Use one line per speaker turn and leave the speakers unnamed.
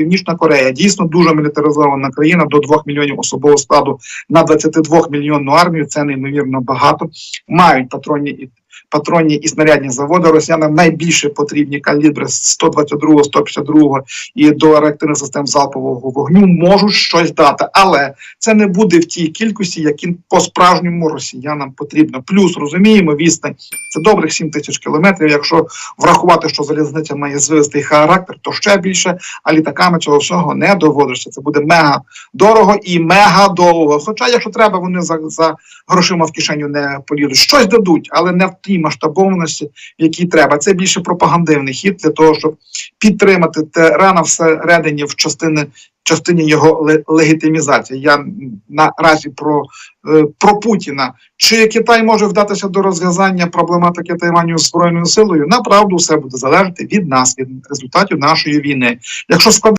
Північна Корея дійсно дуже мілітаризована країна до 2 мільйонів особового складу на 22 мільйонну армію. Це неймовірно багато. Мають патронні і патронні і снарядні заводи. Росіянам найбільше потрібні калібри з 122, 152 і до реактивних систем залпового вогню можуть щось дати, але це не буде в тій кількості, яким по справжньому росіянам потрібно. Плюс розуміємо, відстань це добрих 7 тисяч кілометрів. Якщо врахувати, що залізниця має звистий характер, то ще більше. А літаками цього всього не доводишся. Це буде мега дорого і мега довго. Хоча, якщо треба, вони за, за грошима в кишеню не полізуть. Щось дадуть, але не в тій масштабованості, в якій треба. Це більше пропагандивний хід для того, щоб підтримати Терена всередині в частини. Частині його ле- легітимізації. Я наразі про, е, про Путіна. Чи Китай може вдатися до розв'язання проблематики Тайваню збройною силою? Направду все буде залежати від нас, від результатів нашої війни. Якщо